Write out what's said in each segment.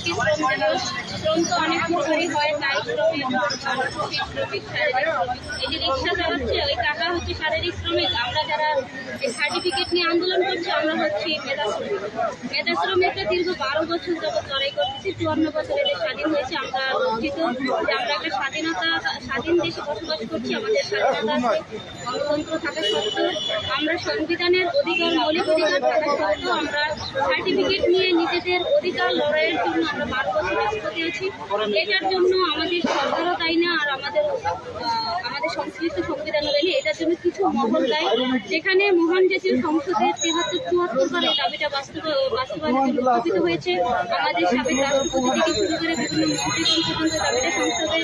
শ্রম তো অনেক বছরই হয় তাই এই যে রিক্সা চালাচ্ছে, ওই কাকা হচ্ছে শারীরিক শ্রমিক। আমরা যারা সার্টিফিকেট নিয়ে আন্দোলন করছি, আমরা হচ্ছি মেধা শ্রমিক মেধা শ্রমিকরা দীর্ঘ বারো বছর যাবত লড়াই করতেছি চুয়ান্ন বছর এদের স্বাধীন হয়েছে, আমরা লজ্জিত যে আমরা একটা স্বাধীনতা, স্বাধীন দেশে বসবাস করছি, আমাদের স্বাধীনতা গণতন্ত্র থাকা সত্ত্বেও আমরা সংবিধানের অধিকার, মৌলিক অধিকার থাকা সত্ত্বেও আমরা সার্টিফিকেট নিয়ে নিজেদের অধিকার লড়াইয়ের জন্য আমরা বারো বছর রাস্তা দিয়েছি এটার জন্য আমাদের সরকারও দায়ী না, আর আমাদের আমাদের সংশ্লিষ্ট সংবিধান দেয়নি এটার জন্য কিছু মহল দায়ী। যেখানে মহান জাতীয় সংসদের তেহাত্তর, চুয়াত্তর সালে দাবিটা বাস্তব, বাস্তবায়নের জন্য হয়েছে। আমাদের সাবেক রাষ্ট্রপতি থেকে শুরু করে বিভিন্ন মন্ত্রীগণ পর্যন্ত দাবিটা সংসদে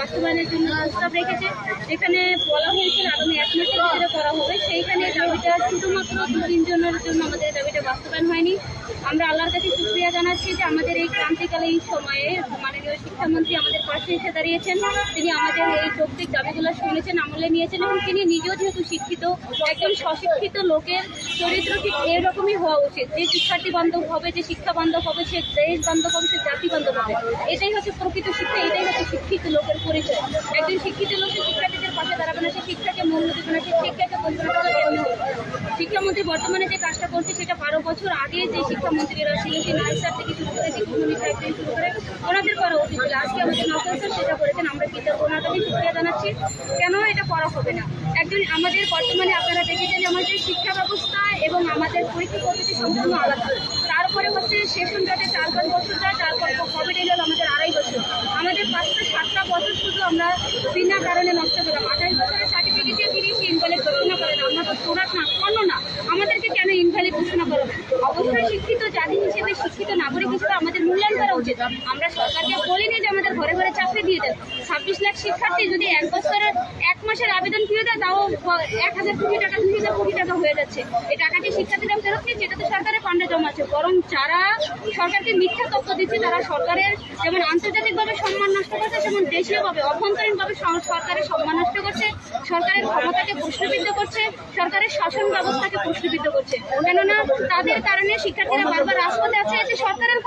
বাস্তবায়নের জন্য প্রস্তাব রেখেছে। যেখানে বলা হয়েছে আগামী এক মাসের ভিতরে করা হবে। সেইখানে দাবিটা শুধুমাত্র দু তিনজনের জন্য আমাদের দাবিটা বাস্তবায়ন হয়নি। আমরা আল্লাহর কাছে শুক্রিয়া জানাচ্ছি যে আমাদের এই ক্রান্তিকালীন সময়ে মাননীয় শিক্ষামন্ত্রী আমাদের পাশে এসে দাঁড়িয়েছেন। তিনি আমাদের এই যৌক্তিক দাবিগুলো শুনেছেন, আমলে নিয়েছেন এবং তিনি নিজেও যেহেতু শিক্ষিত, একজন স্বশিক্ষিত লোকের চরিত্র ঠিক এরকমই হওয়া উচিত। যে শিক্ষার্থী বান্ধব হবে, যে শিক্ষা বান্ধব হবে, সে দেশ বান্ধব হবে, সে জাতি বান্ধব হবে। এটাই হচ্ছে প্রকৃত শিক্ষা, এটাই হচ্ছে শিক্ষিত লোকের পরিচয়। একজন শিক্ষিত লোকের শিক্ষার্থীদের পাশে দাঁড়াবে না, সে শিক্ষাকে মূল্য দেবে না, সে শিক্ষাকে কেমনি হবে শিক্ষামন্ত্রী বর্তমানে যে কাজটা করছে সেটা বারো বছর আগে যে শিক্ষামন্ত্রীরা ছিল সেই নাইট স্যার থেকে শুরু করে দীপুমণি সাহেব থেকে শুরু করে ওনাদের করা উচিত ছিল। আজকে আমাদের নকল স্যার সেটা করেছেন। আমরা ওনার কাছে শুক্রিয়া জানাচ্ছি। কেন এটা করা হবে না? একজন আমাদের বর্তমানে আপনারা দেখেছেন আমাদের শিক্ষা ব্যবস্থা এবং আমাদের পরীক্ষা পদ্ধতি সম্পূর্ণ আলাদা। তারপরে হচ্ছে সেশন যাতে চার পাঁচ বছর যায়, তারপরে কোভিড এলো আমাদের আড়াই বছর। আমাদের পাঁচটা সাতটা বছর শুধু আমরা বিনা কারণে নষ্ট করলাম আঠাশ বছরের সার্টিফিকেট দিয়ে তিনি ইনভ্যালিড ঘোষণা করেন আমরা তো প্রোডাক্ট না পণ্য না আমাদেরকে কেন ইনভ্যালিড ঘোষণা করবে অবশ্যই শিক্ষিত, জাতি হিসেবে শিক্ষিত নাগরিক হিসেবে আমাদের মূল্যায়ন করা উচিত। আমরা সরকারকে বলিনি যে আমাদের ঘরে ঘরে চাকরি দিয়ে দেন ছাব্বিশ লাখ শিক্ষার্থী যদি এক বছরের, এক মাসের আবেদন ফিরে দেয়, তাও এক হাজার কোটি টাকা, দুই হাজার কোটি টাকা হয়ে যাচ্ছে। এই টাকাটি শিক্ষার্থীরা ফেরত দিচ্ছে এটা তো সরকারের ফান্ডে জমা আছে। বরং যারা সরকারকে মিথ্যা তথ্য দিচ্ছে, তারা সরকারের যেমন আন্তর্জাতিকভাবে সম্মান নষ্ট করছে তেমন দেশীয়ভাবে, অভ্যন্তরীণভাবে সরকারের সম্মান নষ্ট করছে, সরকারের ক্ষমতাকে প্রশ্নবিদ্ধ করছে, সরকারের শাসন ব্যবস্থাকে প্রশ্নবিদ্ধ করছে। কেননা তাদের কারণে শিক্ষার্থীরা বারবার রাজপথে আছে, যে সরকারের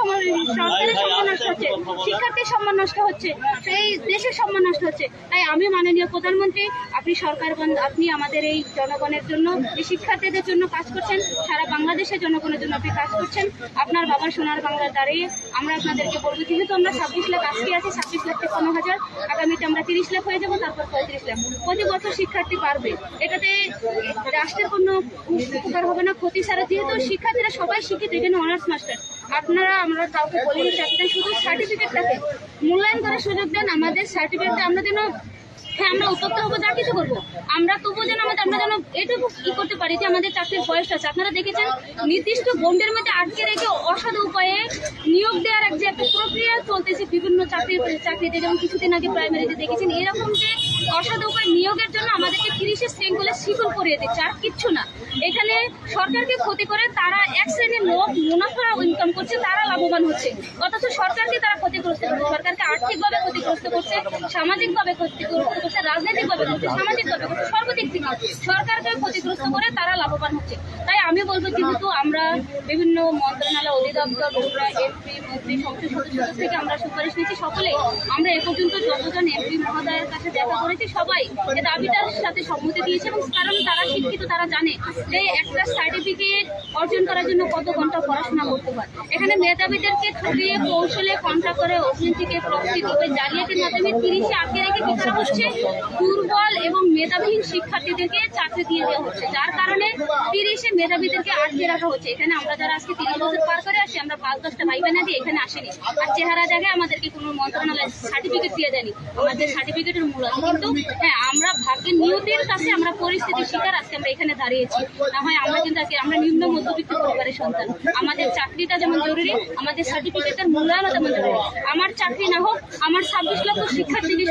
সরকারের সম্মান নষ্ট হচ্ছে শিক্ষার্থীর সম্মান নষ্ট হচ্ছে, সেই দেশের সম্মান নষ্ট হচ্ছে। তাই আমি মাননীয় প্রধানমন্ত্রী, আপনি সরকার আপনি আমাদের এই জনগণের জন্য, এই শিক্ষার্থীদের জন্য কাজ করছেন, সারা বাংলাদেশের জনগণের জন্য আপনি কাজ করছেন। আপনার বাবার সোনার বাংলার দাঁড়িয়ে আমরা আপনাদেরকে বলব, যেহেতু আমরা ছাব্বিশ লাখ আজকে আছি, ছাব্বিশ লাখ থেকে পনেরো হাজার, আগামীতে আমরা তিরিশ লাখ হয়ে যাব, তারপর পঁয়ত্রিশ লাখ। প্রতি বছর শিক্ষার্থী পারবে এটাতে রাষ্ট্রের কোনো উপকার হবে না, ক্ষতি ছাড়া, যেহেতু শিক্ষার্থীরা সবাই শিক্ষিত এখানে অনার্স মাস্টার আপনারা, আমরা কাউকে বলিনি চাকরিটা শুধু সার্টিফিকেটটাকে মূল্যায়ন করার সুযোগ দেন, আমাদের সার্টিফিকেটটা আমরা যেন হ্যাঁ আমরা উত্তপ্ত হব যা কিছু করব। আমরা তবুও যেন আমাদের আমরা যেন এটুকু কি করতে পারি যে আমাদের চাকরির বয়স আছে। আপনারা দেখেছেন, নির্দিষ্ট গন্ডের মধ্যে আটকে রেখে অসাধু উপায়ে নিয়োগ দেওয়ার এক যে একটা প্রক্রিয়া চলতেছে বিভিন্ন চাকরির চাকরিতে, যেমন কিছুদিন আগে প্রাইমারিতে দেখেছেন, এরকম যে অসাধু উপায় নিয়োগের জন্য আমাদেরকে তিরিশের শৃঙ্খলে শিকল করিয়ে দিচ্ছে, আর কিচ্ছু না। এখানে সরকারকে ক্ষতি করে তারা এক শ্রেণির লোক মুনাফা ইনকাম করছে, তারা লাভবান হচ্ছে। অথচ সরকারকে তারা ক্ষতিগ্রস্ত করছে, সরকারকে আর্থিকভাবে ক্ষতিগ্রস্ত করছে, সামাজিকভাবে ক্ষতিগ্রস্ত করছে রাজনৈতিকভাবে করছে সামাজিকভাবে সর্বদিক থেকে সরকারকে ক্ষতিগ্রস্ত করে তারা লাভবান হচ্ছে তাই আমি বলব যেহেতু আমরা বিভিন্ন মন্ত্রণালয় অধিদপ্তর আমরা এমপি মন্ত্রী, সংসদ সদস্য থেকে আমরা সুপারিশ নিয়েছি সকলে। আমরা এ পর্যন্ত যতজন এমপি মহোদয়ের কাছে দেখা করেছি, সবাই এ দাবিটার সাথে সম্মতি দিয়েছে এবং কারণ তারা শিক্ষিত, তারা জানে যে একটা সার্টিফিকেট অর্জন করার জন্য কত ঘণ্টা পড়াশোনা করতে হয়। এখানে মেধাবীদেরকে ঠকিয়ে, কৌশলে কন্ট্রাক্ট করে অগ্নি থেকে প্রক্সি তবে জালিয়াতির মাধ্যমে তিরিশে আটকে রেখে কি করা হচ্ছে? দুর্বল এবং মেধাবীহীন শিক্ষার্থীদেরকে চাকরি দিয়ে দেওয়া হচ্ছে। যার কারণে তিরিশে মেধাবীদেরকে আটকে রাখা হচ্ছে। এখানে আমরা যারা আজকে তিরিশ বছর পার করে আসি আমরা পাঁচ দশটা ভাই বোনা দিয়ে এখানে আসেনি। আর চেহারা জায়গায় আমাদেরকে কোনো মন্ত্রণালয় সার্টিফিকেট দিয়ে দেয়নি। আমাদের সার্টিফিকেটের মূল কিন্তু হ্যাঁ আমরা ভাগ্যের নিয়তির কাছে আমরা পরিস্থিতির শিকার আজকে আমরা এখানে দাঁড়িয়েছি। না হয় আমরা কিন্তু আজকে আমরা নিম্ন মধ্যবিত্ত পরিবারের সন্তান। আমাদের চাকরিটা যেমন জরুরি, আমাদের সার্টিফিকেটের মূল্যায়নও তেমন জরুরি। আমার চাকরি না হোক, আমার ছাব্বিশ লক্ষ শিক্ষার্থীকে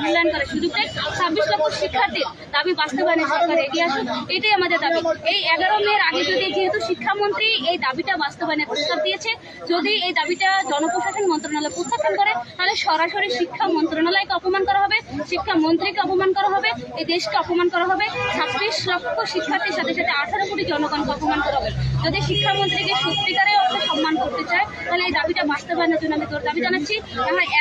মূল্যায়ন করার সুযোগ দেয় ছাব্বিশ লক্ষ শিক্ষার্থী দাবি বাস্তবায়নে সরকার এগিয়ে আসুক, এটাই আমাদের দাবি। এই এগারো মেয়ের আগে যদি যেহেতু শিক্ষামন্ত্রী, এই দাবিটা বাস্তবায়নের প্রস্তাব দিয়েছে। যদি এই দাবিটা জনপ্রশাসন মন্ত্রণালয় প্রত্যাখ্যান করে, তাহলে সরাসরি শিক্ষা মন্ত্রণালয়কে অপমান করা হবে, শিক্ষা মন্ত্রীকে অপমান করা হবে, এই দেশকে অপমান করা হবে, ছাব্বিশ লক্ষ শিক্ষার্থীর সাথে সাথে আঠারো কোটি জনগণকে অপমান করা হবে। যদি শিক্ষামন্ত্রীকে সত্যিকারের অর্থে সম্মান করতে চায়, তাহলে এই দাবিটা বাস্তবায়নের জন্য আমি তোর দাবি জানাচ্ছি।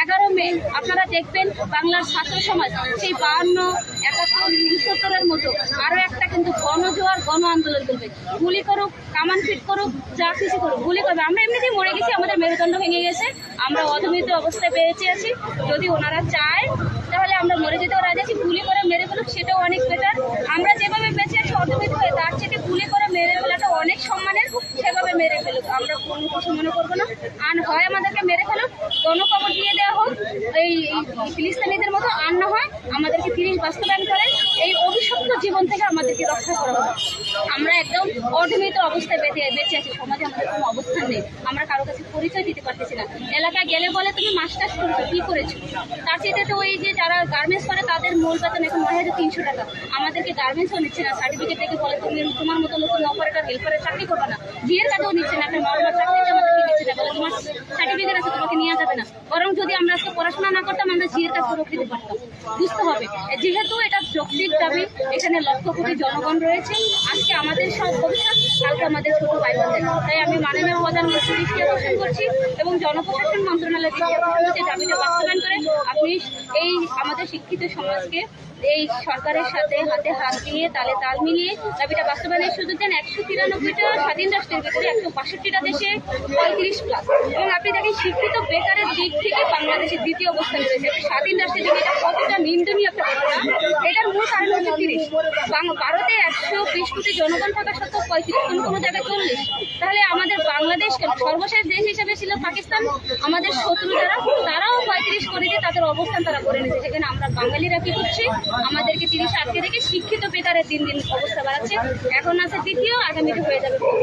এগারো মে, আপনারা দেখবেন বাংলার ছাত্র সমাজ, সেই বাহান্ন একাত্তর উনসত্তরের মতো। আরও একটা কিন্তু গণজোয়ার গণ আন্দোলন করবে। গুলি করুক, কামান ফিট করুক, যা কিছু করুক, গুলি করবে। আমরা এমনিতেই মরে গেছি, আমাদের মেরুদণ্ড ভেঙে গেছে। আমরা অধমিত অবস্থায় বেঁচে আছি। যদি ওনারা চায়, তাহলে আমরা মরে যেতেও রাজি আছি। গুলি করে মেরে ফেলুক, সেটাও অনেক বেটার আমরা যেভাবে বেঁচে আছি, অধমিত হয়ে, তার চেয়ে গুলি করে মেরে ফেলাটা অনেক সম্মানের। সেভাবে মেরে ফেলুক। আমরা কোনো কিছু মনে করব না। আর হয় আমাদেরকে মেরে ফেলুক গণকবর দিয়ে দেওয়া হোক, এই ফিলিস্তিনিদের মতো আর না হয় আমাদেরকে তিরিশ বাস্তবায়ন করে, এই অভিশপ্ত জীবন থেকে আমাদেরকে রক্ষা করা হবে আমরা একদম অর্ধমিত অবস্থায় বেঁচে বেঁচে আছি, সমাজে আমাদের কোনো অবস্থান নেই, আমরা কারও কাছে পরিচয় দিতে পারতেছি না। এলাকায় গেলে বলে, তুমি মাস্টার্স করেছ, কী করেছ? তার চেয়ে তো ওই যে যারা গার্মেন্টস করে তাদের মূল বেতন এখন নয় হাজার তিনশো টাকা। আমাদেরকে গার্মেন্টসও নিচ্ছে না সার্টিফিকেট দেখে বলে, তুমি তোমার মতো নতুন অপারেটর হেল্পারের চাকরি করবে না। বিয়ের কাজেও নিচ্ছে না একটা নর্মাল চাকরিতে আমাদেরকে নিচ্ছে না বলে তোমার সার্টিফিকেট আছে তোমাকে নেওয়া যাবে না বরং যদি আমরা আজকে পড়াশোনা না করতাম, আমরা জিএটা সুরক্ষিত পারতাম বুঝতে হবে, যেহেতু এটা যৌক্তিক দাবি, এখানে লক্ষ কোটি জনগণ রয়েছে, আজকে আমাদের সব ভবিষ্যৎ কালকে আমাদের ছোট ভাই বোনদের তাই আমি মাননীয় প্রধানমন্ত্রী দৃষ্টি আকর্ষণ করছি এবং জনপ্রশাসন মন্ত্রণালয় দৃষ্টি আকর্ষণ দাবিটা বাস্তবায়ন করে আপনি এই আমাদের শিক্ষিত সমাজকে এই সরকারের সাথে হাতে হাত দিয়ে তালে তাল মিলিয়ে দাবিটা বাস্তবায়নের সুযোগ দেন একশো তিরানব্বইটা স্বাধীন রাষ্ট্রের ভিতরে একশো বাষট্টিটা দেশে পঁয়ত্রিশ প্লাস এবং আপনি দেখেন শিক্ষিত বেকারের দিক থেকে বাংলাদেশের দ্বিতীয় অবস্থান রয়েছে একটা স্বাধীন রাষ্ট্রের জন্য এটা কতটা নিন্দনীয় একটা ঘটনা, এটার মূল কারণ হচ্ছে তিরিশ। ভারতে একশো বিশ কোটি জনগণ থাকা সত্ত্বেও পঁয়ত্রিশ কোনো কোনো জায়গায় চল্লিশ। তাহলে আমাদের বাংলাদেশ সর্বশেষ দেশ হিসেবে ছিল পাকিস্তান। আমাদের শত্রু যারা তারাও পঁয়ত্রিশ করে দিয়ে তাদের অবস্থান তারা করে নিয়েছে। সেখানে আমরা বাঙালিরা কি করছি? আমাদেরকে তিরিশ আটকে রেখে শিক্ষিত বেকারের দিন দিন অবস্থা বাড়াচ্ছে। এখন আছে দ্বিতীয় আগামীতে হয়ে যাবে প্রথম।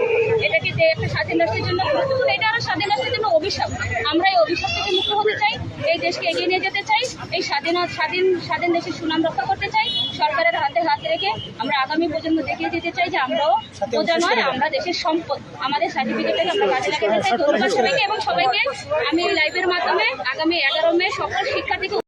এটাকে যে একটা স্বাধীন রাষ্ট্রের জন্য গুরুত্বপূর্ণ এটা আরও স্বাধীন রাষ্ট্রের জন্য অভিশাপ। আমরা এই অভিশাপ থেকে মুক্ত হতে চাই এই দেশকে এগিয়ে নিয়ে যেতে চাই এই স্বাধীন স্বাধীন স্বাধীন দেশের সুনাম রক্ষা করতে চাই। সরকারের হাতে হাত রেখে আমরা আগামী প্রজন্ম দেখিয়ে দিতে চাই যে আমরাও বোঝা নয় আমরা দেশের সম্পদ, আমাদের সার্টিফিকেটটাকে আমরা কাজে লাগাতে চাই। ধন্যবাদ সবাইকে এবং সবাইকে আমি লাইভের মাধ্যমে আগামী এগারো মে সকল শিক্ষার্থীকে